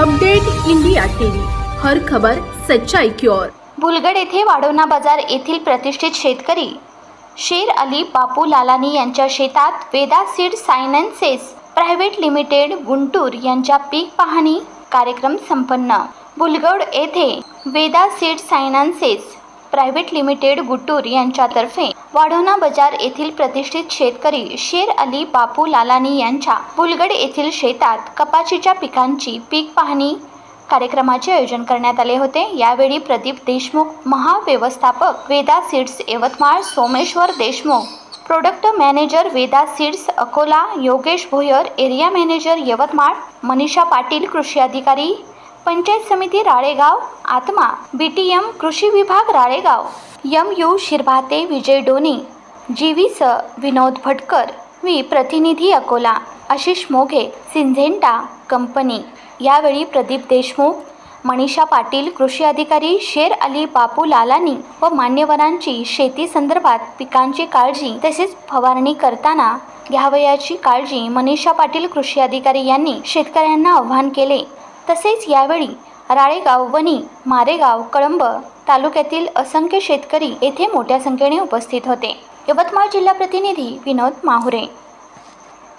Update India TV. हर खबर सच्चाई की ओर. बुलगड येथे वाढवणा बाजार येथील प्रतिष्ठित शेतकरी शेर अली बापू लालानी यांच्या शेतात Veda seed sciences private limited Guntur यांच्या पीक पाहणी कार्यक्रम संपन्न. बुलगड येथे Veda seed sciences private limited Guntur यांच्यातर्फे वाढवणा बाजार येथील प्रतिष्ठित शेतकरी शेर अली बापू लालानी यांच्या बुलगड येथील शेतात कपाशीच्या पिकांची पीक पाहणी कार्यक्रमाचे आयोजन करण्यात आले होते. यावेळी प्रदीप देशमुख महाव्यवस्थापक Veda seeds Yavatmal Someshwar Deshmukh product manager Veda seeds Akola Yogesh Bhoyar area manager Yavatmal Manisha Patil कृषी अधिकारी पंचायत समिती राळेगाव आत्मा बी टी एम कृषी विभाग Ralegaon. M U Shirbhate Vijay Doni. G V स विनोद भटकर. वी प्रतिनिधी Akola. Ashish Moghe Syngenta company. यावेळी प्रदीप देशमुख मनीषा पाटील कृषी अधिकारी शेर अली बापू लालानी व मान्यवरांची शेती संदर्भात पिकांची काळजी तसेच फवारणी करताना घ्यावयाची काळजी मनीषा पाटील कृषी अधिकारी यांनी शेतकऱ्यांना आव्हान केले. तसेच यावेळी राळेगाव वणी मारेगाव कळंब तालुक्यातील असंख्य शेतकरी येथे मोठ्या संख्येने उपस्थित होते. यवतमाळ जिल्हा प्रतिनिधी विनोद माहुरे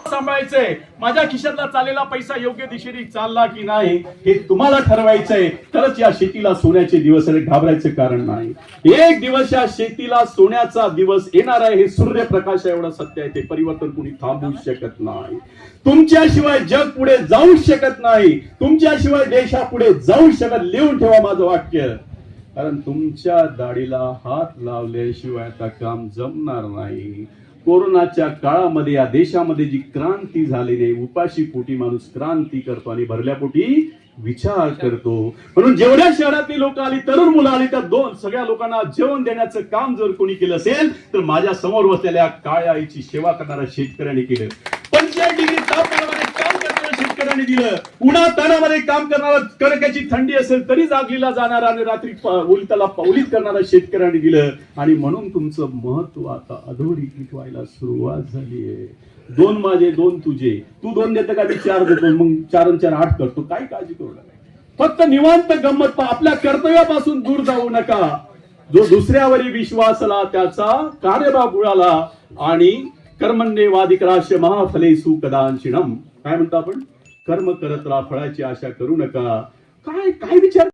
सांभाळायचंय. माझ्या खिशातला चाललेला पैसा योग्य दिशेने चालला की नाही हे तुम्हाला ठरवायचंय. तरच या शेतीला सोन्याचे दिवस आहे घाबरायचं कारण नाही. एक दिवस या शेतीला सोन्याचा दिवस येणार आहे हे सूर्यप्रकाश एवढं सत्य आहे. ते परिवर्तन कुणी थांबवू शकत नाही. तुमच्याशिवाय जग पुढे जाऊ शकत नाही. तुमच्याशिवाय देशा पुढे जाऊ शकत लिहून ठेवा माझं वाक्य. कारण तुमच्या दाढीला हात लावल्याशिवाय आता काम जमणार नाही. कोरोनाच्या काळामध्ये या देशामध्ये जी क्रांती झालेली आहे उपाशी पोटी माणूस क्रांती करतो आणि भरल्या पोटी विचार करतो. म्हणून जेवढ्या शहरातली लोक आली तरुण मुलं आली त्या दोन सगळ्या लोकांना जेवण देण्याचं काम जर कोणी केलं असेल तर माझ्यासमोर बसलेल्या काळ्या आईची सेवा करणाऱ्या शेतकऱ्यांनी केलं पंचायत डिग्री तापमानामध्ये काम पाणी दिलं. उन्हा तानामध्ये काम करणारा कडक्याची थंडी असेल तरी जागलीला जाणारा आणि रात्री ओलिताला पावलीत करणारा शेतकऱ्यांनी दिलं. आणि म्हणून तुमचं महत्त्व आता अधोरेखित व्हायला सुरुवात झाली आहे. दोन माझे दोन तुझे. तू दोन देतं का? मी चार देतो. मग चार चार आठ करतो. काही काळजी करू नका. फक्त निवांत गंमत आपल्या कर्तव्यापासून दूर जाऊ नका. जो दुसऱ्यावरी विश्वासला त्याचा कार्यभाग बुडाला आणि कर्मण्ये वादिकराश्य महाफलेसु कदांचिणम काय म्हणतो आपण? कर्म करत राहा फळाची आशा करू नका. काय काय विचार